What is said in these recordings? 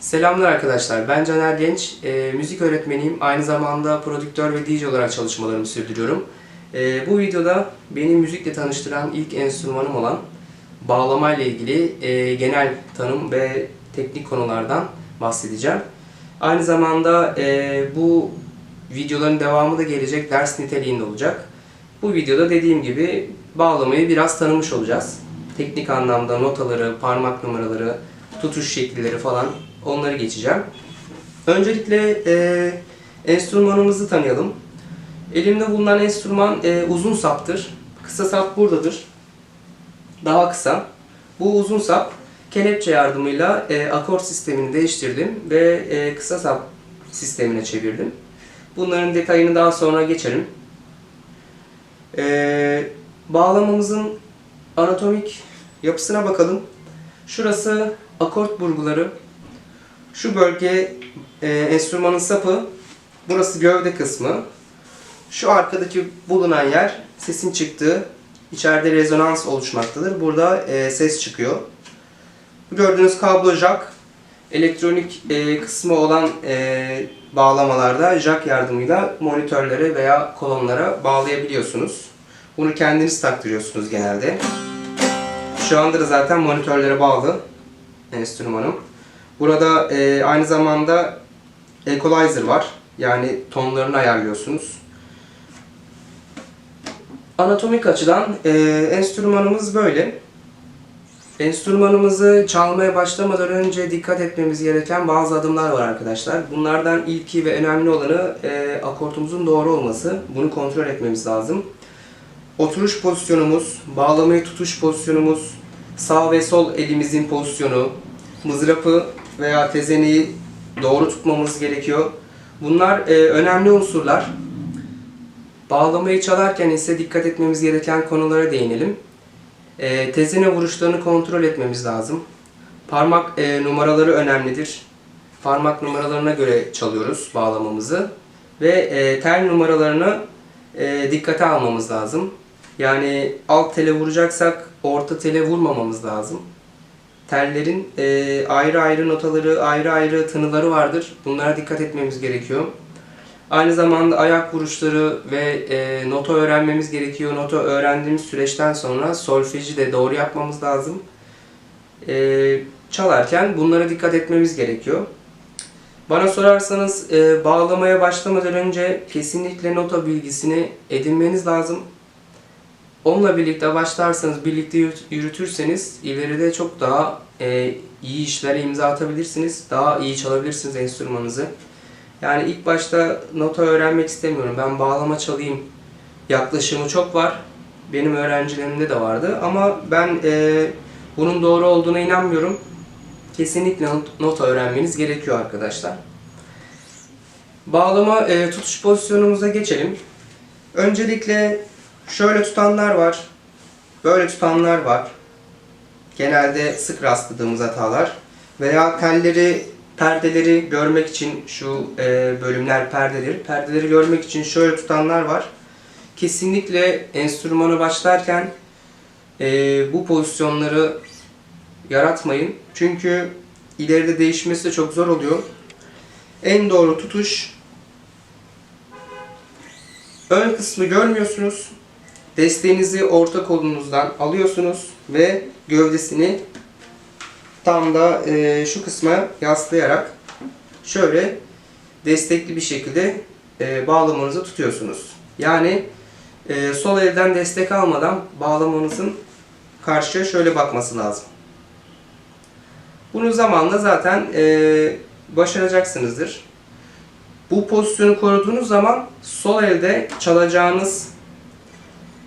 Selamlar arkadaşlar. Ben Caner Genç. Ee, müzik öğretmeniyim. Aynı zamanda prodüktör ve DJ olarak çalışmalarımı sürdürüyorum. Ee, bu videoda beni müzikle tanıştıran ilk enstrümanım olan bağlama ile ilgili e, genel tanım ve teknik konulardan bahsedeceğim. Aynı zamanda e, bu videoların devamı da gelecek ders niteliğinde olacak. Bu videoda dediğim gibi bağlamayı biraz tanımış olacağız. Teknik anlamda notaları, parmak numaraları, tutuş şekilleri falan onları geçeceğim. Öncelikle e, enstrümanımızı tanıyalım. Elimde bulunan enstrüman e, uzun saptır. Kısa sap buradadır. Daha kısa. Bu uzun sap kelepçe yardımıyla e, akort sistemini değiştirdim ve e, kısa sap sistemine çevirdim. Bunların detayını daha sonra geçelim. E, bağlamamızın anatomik yapısına bakalım. Şurası akort burguları. Şu bölge e, enstrümanın sapı. Burası gövde kısmı. Şu arkadaki bulunan yer sesin çıktığı, içeride rezonans oluşmaktadır. Burada e, ses çıkıyor. Gördüğünüz kablo jack. Elektronik e, kısmı olan e, bağlamalarda jack yardımıyla monitörlere veya kolonlara bağlayabiliyorsunuz. Bunu kendiniz taktırıyorsunuz genelde. Şu anda da zaten monitörlere bağlı enstrümanım. Burada e, aynı zamanda equalizer var. Yani tonlarını ayarlıyorsunuz. Anatomik açıdan e, enstrümanımız böyle. Enstrümanımızı çalmaya başlamadan önce dikkat etmemiz gereken bazı adımlar var arkadaşlar. Bunlardan ilki ve önemli olanı e, akortumuzun doğru olması. Bunu kontrol etmemiz lazım. Oturuş pozisyonumuz, bağlamayı tutuş pozisyonumuz, sağ ve sol elimizin pozisyonu, mızrapı veya tezeneyi doğru tutmamız gerekiyor. Bunlar e, önemli unsurlar. Bağlamayı çalarken ise dikkat etmemiz gereken konulara değinelim. E, tezene vuruşlarını kontrol etmemiz lazım. Parmak e, numaraları önemlidir. Parmak numaralarına göre çalıyoruz bağlamamızı. Ve e, tel numaralarını e, dikkate almamız lazım. Yani alt tele vuracaksak orta tele vurmamamız lazım. Tellerin e, ayrı ayrı notaları, ayrı ayrı tınıları vardır. Bunlara dikkat etmemiz gerekiyor. Aynı zamanda ayak vuruşları ve e, nota öğrenmemiz gerekiyor. Nota öğrendiğimiz süreçten sonra solfeji de doğru yapmamız lazım. E, çalarken bunlara dikkat etmemiz gerekiyor. Bana sorarsanız e, bağlamaya başlamadan önce kesinlikle nota bilgisini edinmeniz lazım. Onunla birlikte başlarsanız, birlikte yürüt- yürütürseniz ileride çok daha e, iyi işlere imza atabilirsiniz. Daha iyi çalabilirsiniz enstrümanınızı. Yani ilk başta nota öğrenmek istemiyorum. Ben bağlama çalayım yaklaşımı çok var. Benim öğrencilerimde de vardı. Ama ben e, bunun doğru olduğuna inanmıyorum. Kesinlikle not- nota öğrenmeniz gerekiyor arkadaşlar. Bağlama e, tutuş pozisyonumuza geçelim. Öncelikle şöyle tutanlar var. Böyle tutanlar var. Genelde sık rastladığımız hatalar. Veya telleri, perdeleri görmek için şu e, bölümler perdeleri. Perdeleri görmek için şöyle tutanlar var. Kesinlikle enstrümanı başlarken e, bu pozisyonları yaratmayın. Çünkü ileride değişmesi de çok zor oluyor. En doğru tutuş ön kısmı görmüyorsunuz. Desteğinizi orta kolunuzdan alıyorsunuz ve gövdesini tam da e, şu kısma yaslayarak şöyle destekli bir şekilde e, bağlamanızı tutuyorsunuz. Yani e, sol elden destek almadan bağlamanızın karşıya şöyle bakması lazım. Bunu zamanla zaten e, başaracaksınızdır. Bu pozisyonu koruduğunuz zaman sol elde çalacağınız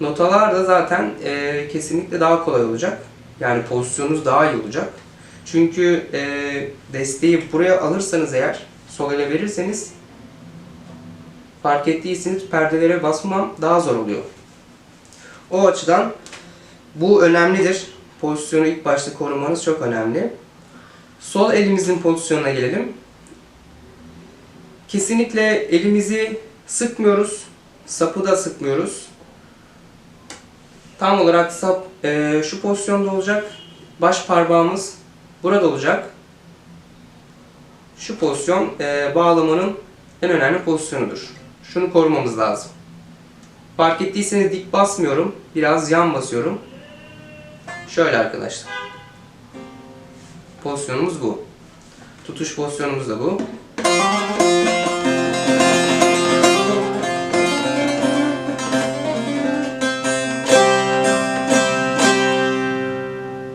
notalar da zaten e, kesinlikle daha kolay olacak. Yani pozisyonunuz daha iyi olacak. Çünkü e, desteği buraya alırsanız eğer, sol ele verirseniz fark ettiyseniz perdelere basmam daha zor oluyor. O açıdan bu önemlidir. Pozisyonu ilk başta korumanız çok önemli. Sol elimizin pozisyonuna gelelim. Kesinlikle elimizi sıkmıyoruz. Sapı da sıkmıyoruz. Tam olarak sap e, şu pozisyonda olacak. Baş parmağımız burada olacak. Şu pozisyon e, bağlamanın en önemli pozisyonudur. Şunu korumamız lazım. Fark ettiyseniz dik basmıyorum. Biraz yan basıyorum. Şöyle arkadaşlar. Pozisyonumuz bu. Tutuş pozisyonumuz da bu.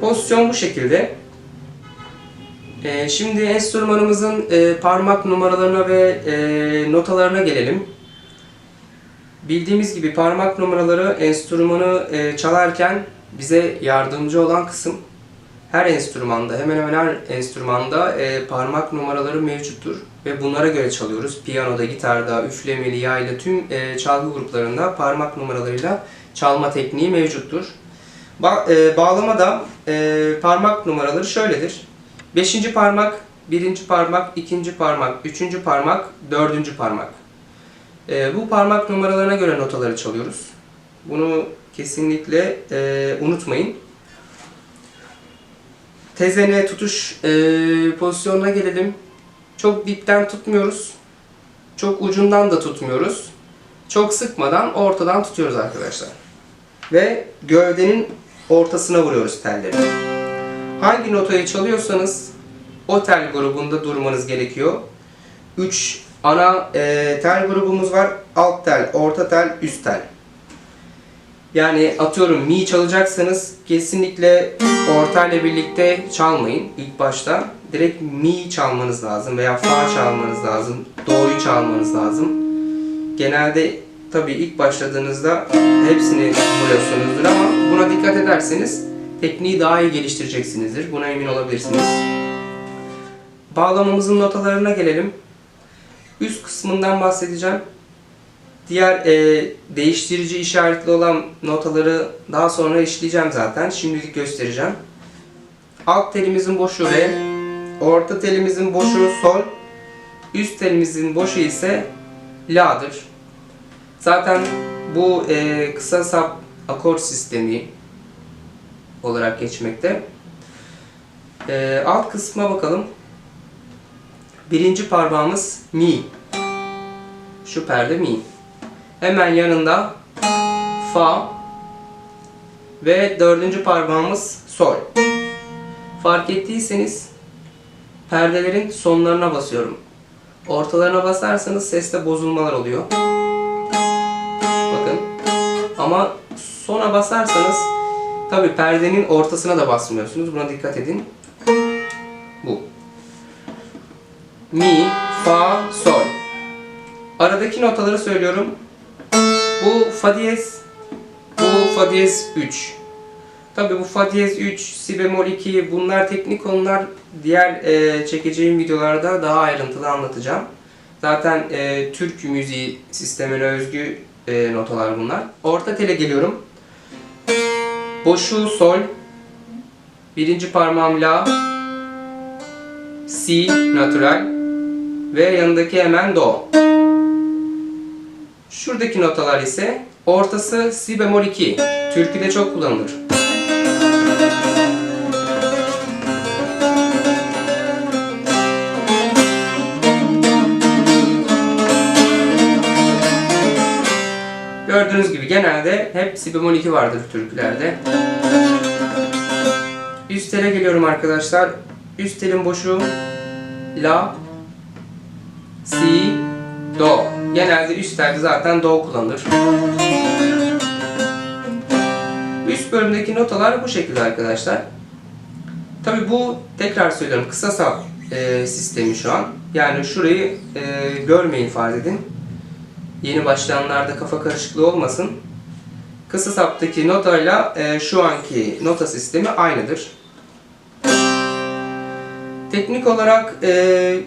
Pozisyon bu şekilde. Ee, şimdi enstrümanımızın e, parmak numaralarına ve e, notalarına gelelim. Bildiğimiz gibi parmak numaraları enstrümanı e, çalarken bize yardımcı olan kısım. Her enstrümanda, hemen hemen her enstrümanda e, parmak numaraları mevcuttur ve bunlara göre çalıyoruz. Piyanoda, gitarda, üflemeli, yaylı tüm e, çalgı gruplarında parmak numaralarıyla çalma tekniği mevcuttur. Ba- e, bağlamada e, parmak numaraları şöyledir. Beşinci parmak, birinci parmak, ikinci parmak, üçüncü parmak, dördüncü parmak. E, bu parmak numaralarına göre notaları çalıyoruz. Bunu kesinlikle e, unutmayın. Tezene tutuş e, pozisyonuna gelelim. Çok dipten tutmuyoruz. Çok ucundan da tutmuyoruz. Çok sıkmadan ortadan tutuyoruz arkadaşlar. Ve gövdenin ortasına vuruyoruz telleri. Hangi notayı çalıyorsanız o tel grubunda durmanız gerekiyor. 3 ana e, tel grubumuz var. Alt tel, orta tel, üst tel. Yani atıyorum mi çalacaksanız kesinlikle orta ile birlikte çalmayın ilk başta. Direkt mi çalmanız lazım veya fa çalmanız lazım, do'yu çalmanız lazım. Genelde tabii ilk başladığınızda hepsini buluyorsunuzdur ama buna dikkat ederseniz tekniği daha iyi geliştireceksinizdir. Buna emin olabilirsiniz. Bağlamamızın notalarına gelelim. Üst kısmından bahsedeceğim. Diğer e, değiştirici işaretli olan notaları daha sonra işleyeceğim zaten. Şimdilik göstereceğim. Alt telimizin boşu re, orta telimizin boşu sol, üst telimizin boşu ise la'dır. Zaten bu e, kısa sap akort sistemi olarak geçmekte. E, alt kısma bakalım. Birinci parmağımız mi. Şu perde mi. Hemen yanında fa ve dördüncü parmağımız sol. Fark ettiyseniz perdelerin sonlarına basıyorum. Ortalarına basarsanız seste bozulmalar oluyor. Bakın. Ama sona basarsanız tabi perdenin ortasına da basmıyorsunuz. Buna dikkat edin. Bu. Mi, fa, sol. Aradaki notaları söylüyorum. Bu fa diyez, bu fa diyez 3. Tabi bu fa diyez 3, si bemol 2 bunlar teknik konular. Diğer e, çekeceğim videolarda daha ayrıntılı anlatacağım. Zaten e, Türk müziği sistemine özgü e, notalar bunlar. Orta tele geliyorum. Boşu sol. Birinci parmağım la. Si natural. Ve yanındaki hemen do. Şuradaki notalar ise ortası si bemol 2. Türküde çok kullanılır. Gördüğünüz gibi genelde hep si bemol 2 vardır türkülerde. Üst tele geliyorum arkadaşlar. Üst telin boşu la, si, do. Genelde üst telde zaten do kullanılır. Üst bölümdeki notalar bu şekilde arkadaşlar. Tabi bu tekrar söylüyorum kısa sap e, sistemi şu an. Yani şurayı e, görmeyin farz edin. Yeni başlayanlarda kafa karışıklığı olmasın. Kısa saptaki notayla e, şu anki nota sistemi aynıdır. Teknik olarak e,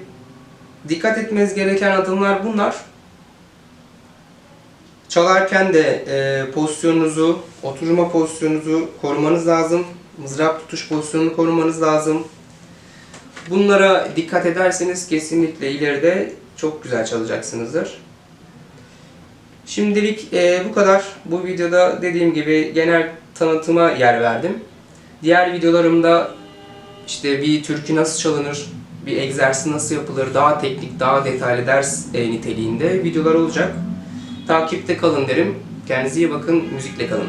dikkat etmeniz gereken adımlar bunlar. Çalarken de e, pozisyonunuzu, oturma pozisyonunuzu korumanız lazım. Mızrap tutuş pozisyonunu korumanız lazım. Bunlara dikkat ederseniz kesinlikle ileride çok güzel çalacaksınızdır. Şimdilik e, bu kadar. Bu videoda dediğim gibi genel tanıtıma yer verdim. Diğer videolarımda işte bir türkü nasıl çalınır, bir egzersiz nasıl yapılır, daha teknik, daha detaylı ders e, niteliğinde videolar olacak. Takipte kalın derim. Kendinize iyi bakın, müzikle kalın.